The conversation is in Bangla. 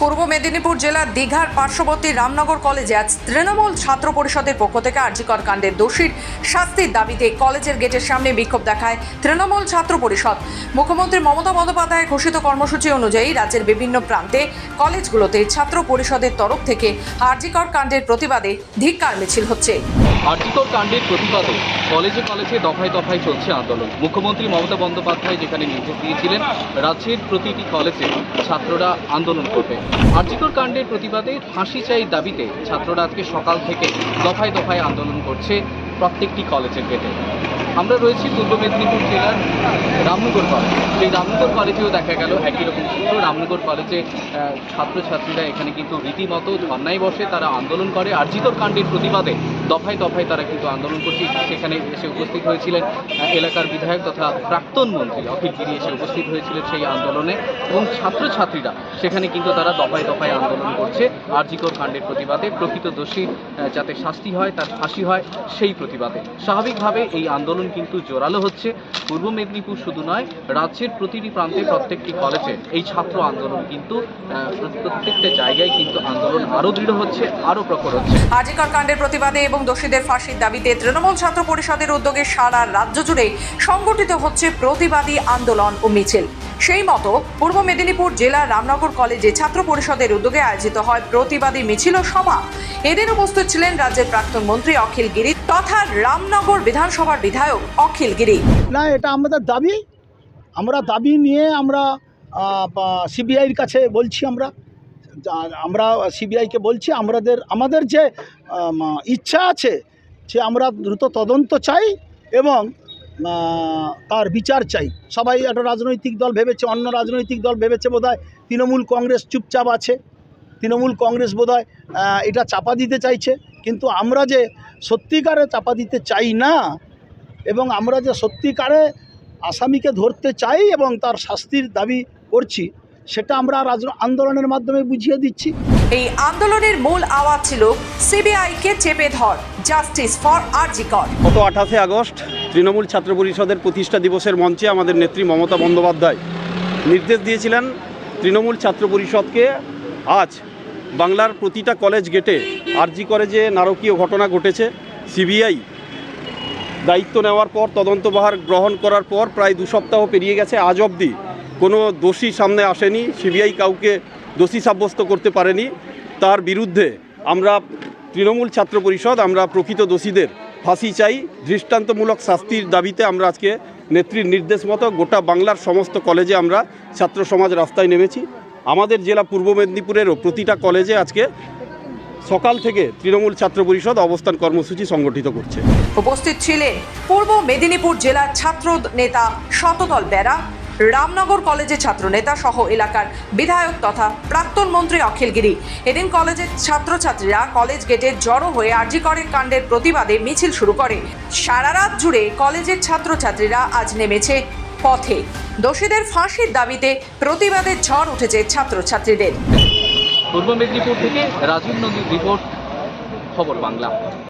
পূর্ব মেদিনীপুর জেলার দীঘার পার্শ্ববর্তী রামনগর কলেজে আজ তৃণমূল ছাত্র পরিষদের পক্ষ থেকে আর্জিকর কাণ্ডের দোষীর শাস্তির দাবিতে কলেজের গেটের সামনে বিক্ষোভ দেখায় তৃণমূল ছাত্র পরিষদ। মুখ্যমন্ত্রী মমতা বন্দ্যোপাধ্যায় ঘোষিত কর্মসূচি অনুযায়ী রাজ্যের বিভিন্ন প্রান্তে কলেজগুলোতে ছাত্র পরিষদের তরফ থেকে আর্জিকর কাণ্ডের প্রতিবাদে ধিক্কার মিছিল হচ্ছে। আর্টিকর কাণ্ডের প্রতিবাদে কলেজে কলেজে দফায় দফায় চলছে আন্দোলন। মুখ্যমন্ত্রী মমতা বন্দ্যোপাধ্যায় যেখানে নির্দেশ দিয়েছিলেন, রাজ্যের প্রতিটি কলেজে ছাত্ররা আন্দোলন করবে। আর্টিকর কাণ্ডের প্রতিবাদে ফাঁসি চাই দাবিতে ছাত্ররা আজকে সকাল থেকে দফায় দফায় আন্দোলন করছে প্রত্যেকটি কলেজের গেটে। আমরা রয়েছি পূর্ব মেদিনীপুর জেলার রামনগর কলেজ। সেই রামনগর কলেজেও দেখা গেল একই রকম চিত্র। রামনগর কলেজে ছাত্রছাত্রীরা এখানে কিন্তু রীতিমতো ধর্নায় বসে তারা আন্দোলন করে। আর্জিকর কাণ্ডের প্রতিবাদে দফায় দফায় তারা কিন্তু আন্দোলন করছে। সেখানে এসে উপস্থিত হয়েছিলেন এলাকার বিধায়ক তথা প্রাক্তন মন্ত্রী অখিল গিরি এসে উপস্থিত হয়েছিলেন সেই আন্দোলনে এবং ছাত্রছাত্রীরা সেখানে কিন্তু তারা দফায় দফায় আন্দোলন করছে। আর্জিকর কাণ্ডের প্রতিবাদে প্রকৃত দোষী যাতে শাস্তি হয়, তার ফাঁসি হয়, সেই প্রতিবাদে। স্বাভাবিকভাবে এই আন্দোলন কিন্তু জোরালো হচ্ছে। পূর্ব মেদিনীপুর শুধু নয়, রাজ্যের প্রতিটি প্রান্তে প্রত্যেকটি কলেজে এই ছাত্র আন্দোলন কিন্তু প্রত্যেকটা জায়গায় কিন্তু আন্দোলন আরও দৃঢ় হচ্ছে আরও প্রখর হচ্ছে। আর্জিকর কাণ্ডের প্রতিবাদে এবং দোষীদের ফাঁসির দাবিতে তৃণমূল ছাত্র পরিষদের উদ্যোগে সারা রাজ্য জুড়ে সংগঠিত হচ্ছে প্রতিবাদী আন্দোলন ও মিছিল। সেই মতো পূর্ব মেদিনীপুর জেলার রামনগর কলেজে ছাত্র পরিষদের উদ্যোগে আয়োজিত হয় প্রতিবাদী মিছিল ও সভা। এদিন উপস্থিত ছিলেন রাজ্যের প্রাক্তন মন্ত্রী অখিল গিরি তথা রামনগর বিধানসভার বিধায়ক অখিল গিরি। না, এটা আমাদের দাবি। আমরা দাবি নিয়ে আমরা সিবিআইয়ের কাছে বলছি আমরা। আমরা সিবিআইকে বলছি, আমাদের আমাদের যে ইচ্ছা আছে যে আমরা দ্রুত তদন্ত চাই এবং তার বিচার চাই। সবাই একটা রাজনৈতিক দল ভেবেছে, অন্য রাজনৈতিক দল ভেবেছে বোধহয় তৃণমূল কংগ্রেস চুপচাপ আছে। তৃণমূল কংগ্রেস বোধহয় এটা চাপা দিতে চাইছে। কিন্তু আমরা যে সত্যিকারে চাপা দিতে চাই না, এবং আমরা যে সত্যিকারে আসামিকে ধরতে চাই এবং তার শাস্তির দাবি করছি সেটা আমরা রাজ আন্দোলনের মাধ্যমে বুঝিয়ে দিচ্ছি। এই আন্দোলনের মূল আওয়াজ ছিল সিবিআই কে চেপে ধর জাস্টিস ফর আরজিকর। গত আঠাশে আগস্ট তৃণমূল ছাত্র পরিষদের প্রতিষ্ঠা দিবসের মঞ্চে আমাদের নেত্রী মমতা বন্দ্যোপাধ্যায় নির্দেশ দিয়েছিলেন তৃণমূল ছাত্র পরিষদকে আজ বাংলার প্রতিটা কলেজ গেটে আরজি করে যে নারকীয় ঘটনা ঘটেছে সিবিআই দায়িত্ব নেওয়ার পর তদন্তভার গ্রহণ করার পর প্রায় দু সপ্তাহ পেরিয়ে গেছে আজ অবধি কোনো দোষী সামনে আসেনি, সিবিআই কাউকে দোষী সাব্যস্ত করতে পারেনি। তার বিরুদ্ধে আমরা তৃণমূল ছাত্র পরিষদ, আমরা প্রকৃত দোষীদের ফাঁসি চাই। দৃষ্টান্তমূলক শাস্তির দাবিতে আমরা আজকে নেত্রীর নির্দেশ মতো গোটা বাংলার সমস্ত কলেজে আমরা ছাত্র সমাজ রাস্তায় নেমেছি। আমাদের জেলা পূর্ব মেদিনীপুরেরও প্রতিটা কলেজে আজকে সকাল থেকে তৃণমূল ছাত্র পরিষদ অবস্থান কর্মসূচি সংগঠিত করছে। উপস্থিত ছিলেন পূর্ব মেদিনীপুর জেলার ছাত্র নেতা শতদল বেরা রামনগর কলেজের ছাত্র নেতা সহ এলাকার বিধায়ক তথা প্রাক্তন মন্ত্রী অখিল গিরি এদিন কলেজের ছাত্রছাত্রীরা কলেজ গেটে জড়ো হয়ে আরজিকরের কাণ্ডের প্রতিবাদে মিছিল শুরু করে। সারা রাত জুড়ে কলেজের ছাত্রছাত্রীরা আজ নেমেছে পথে। দোষীদের ফাঁসির দাবিতে প্রতিবাদের ঝড় উঠেছে ছাত্রছাত্রীদের। পূর্ব মেদিনীপুর থেকে রাজীব নদীর রিপোর্ট, খবর বাংলা।